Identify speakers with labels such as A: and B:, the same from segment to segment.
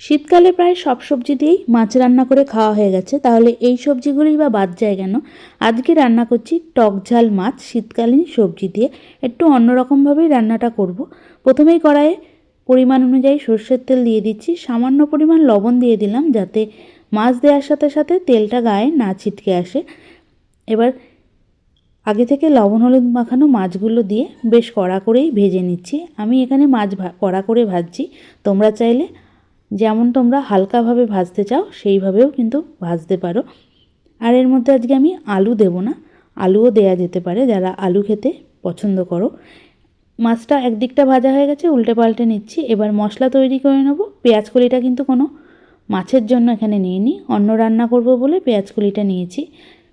A: শীতকালে প্রায় সব সবজি দিয়েই মাছ রান্না করে খাওয়া হয়ে গেছে। তাহলে এই সবজিগুলোই বা বাদ যায় কেন? আজকে রান্না করছি টক ঝাল মাছ, শীতকালীন সবজি দিয়ে একটু অন্যরকমভাবেই রান্নাটা করব। প্রথমেই কড়াইয়ে পরিমাণ অনুযায়ী সর্ষের তেল দিয়ে দিচ্ছি। সামান্য পরিমাণ লবণ দিয়ে দিলাম যাতে মাছ দেওয়ার সাথে সাথে তেলটা গায়ে না ছিটকে আসে। এবার আগে থেকে লবণ হলুদ মাখানো মাছগুলো দিয়ে বেশ কড়া করেই ভেজে নিচ্ছি। আমি এখানে মাছ কড়া করে ভাজছি। তোমরা চাইলে যেমন তোমরা হালকাভাবে ভাজতে চাও, সেইভাবেও কিন্তু ভাজতে পারো। আর এর মধ্যে আজকে আমি আলু দেব না, আলুও দেয়া যেতে পারে যারা আলু খেতে পছন্দ করো। মাছটা একদিকটা ভাজা হয়ে গেছে, উল্টে পাল্টে নিচ্ছি। এবার মশলা তৈরি করে নেব। পেঁয়াজ কলিটা কিন্তু কোনো মাছের জন্য এখানে নিইনি। অন্য রান্না করব বলে পেঁয়াজ কলিটা নিয়েছি।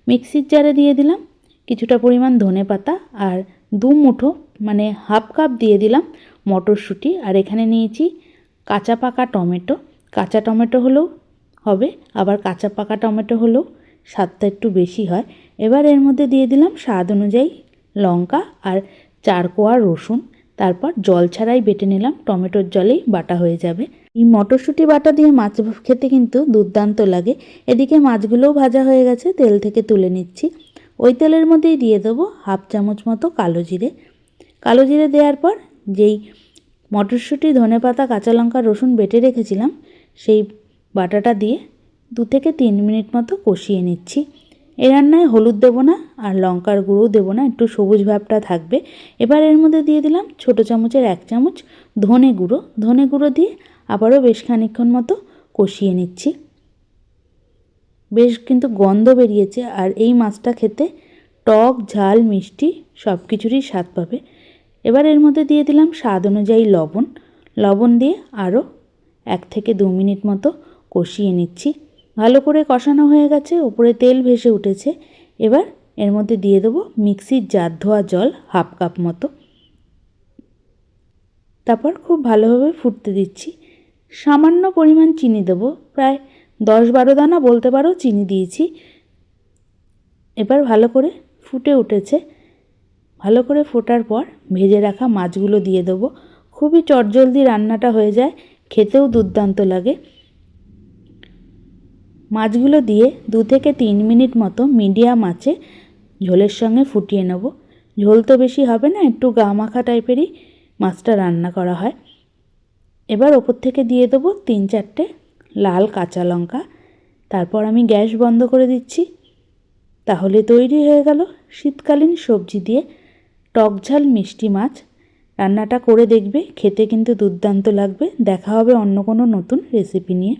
A: মিক্সির জারে দিয়ে দিলাম কিছুটা পরিমাণ ধনে পাতা আর দু মুঠো মানে হাফ কাপ দিয়ে দিলাম মটরশুঁটি। আর এখানে নিয়েছি কাঁচা পাকা টমেটো। কাঁচা টমেটো হলেও হবে, আবার কাঁচা পাকা টমেটো হলেও স্বাদটা একটু বেশি হয়। এবার এর মধ্যে দিয়ে দিলাম স্বাদ অনুযায়ী লঙ্কা আর চার কোয়া রসুন। তারপর জল ছাড়াই বেটে নিলাম, টমেটোর জলেই বাটা হয়ে যাবে। এই মটরশুঁটি বাটা দিয়ে মাছ খেতে কিন্তু দুর্দান্ত লাগে। এদিকে মাছগুলোও ভাজা হয়ে গেছে, তেল থেকে তুলে নিচ্ছি। ওই তেলের মধ্যেই দিয়ে দেবো হাফ চামচ মতো কালো জিরে। কালো জিরে দেওয়ার পর যেই মটরশুঁটি ধনে পাতা কাঁচা লঙ্কা রসুন বেটে রেখেছিলাম। সেই বাটাটা দিয়ে দু থেকে তিন মিনিট মতো কষিয়ে নিচ্ছি। এই রান্নায় হলুদ দেবো না আর লঙ্কার গুঁড়ো দেবো না, একটু সবুজ ভাবটা থাকবে। এবার এর মধ্যে দিয়ে দিলাম ছোটো চামচের এক চামচ ধনে গুঁড়ো। ধনে গুঁড়ো দিয়ে আবারও বেশ খানিক্ষণ মতো কষিয়ে নিচ্ছি। বেশ কিন্তু গন্ধ বেরিয়েছে আর এই মাছটা খেতে টক, ঝাল, মিষ্টি সব কিছুরই স্বাদ পাবে। এবার এর মধ্যে দিয়ে দিলাম স্বাদ অনুযায়ী লবণ। লবণ দিয়ে আরও এক থেকে দু মিনিট মতো কষিয়ে নিচ্ছি। ভালো করে কষানো হয়ে গেছে ওপরে তেল ভেসে উঠেছে। এবার এর মধ্যে দিয়ে দেবো মিক্সির জার ধোয়া জল হাফ কাপ মতো। তারপর খুব ভালোভাবে ফুটতে দিচ্ছি। সামান্য পরিমাণ চিনি দেবো, প্রায় দশ বারো দানা বলতে পারো চিনি দিয়েছি। এবার ভালো করে ফুটে উঠেছে। ভালো করে ফোটার পর ভেজে রাখা মাছগুলো দিয়ে দেবো। খুবই চটজলদি রান্নাটা হয়ে যায়, খেতেও দুর্দান্ত লাগে। মাছগুলো দিয়ে দু থেকে তিন মিনিট মতো মিডিয়াম আছে ঝোলের সঙ্গে ফুটিয়ে নেব। ঝোল তো বেশি হবে না, একটু গা মাখা টাইপেরই মাছটা রান্না করা হয়। এবার ওপর থেকে দিয়ে দেবো তিন চারটে লাল কাঁচা লঙ্কা। তারপর আমি গ্যাস বন্ধ করে দিচ্ছি। তাহলে তৈরি হয়ে গেল শীতকালীন সবজি দিয়ে টকঝাল মিষ্টি মাছ। রান্নাটা করে দেখবে, খেতে কিন্তু দুর্দান্ত লাগবে। দেখা হবে অন্য কোনো নতুন রেসিপি নিয়ে।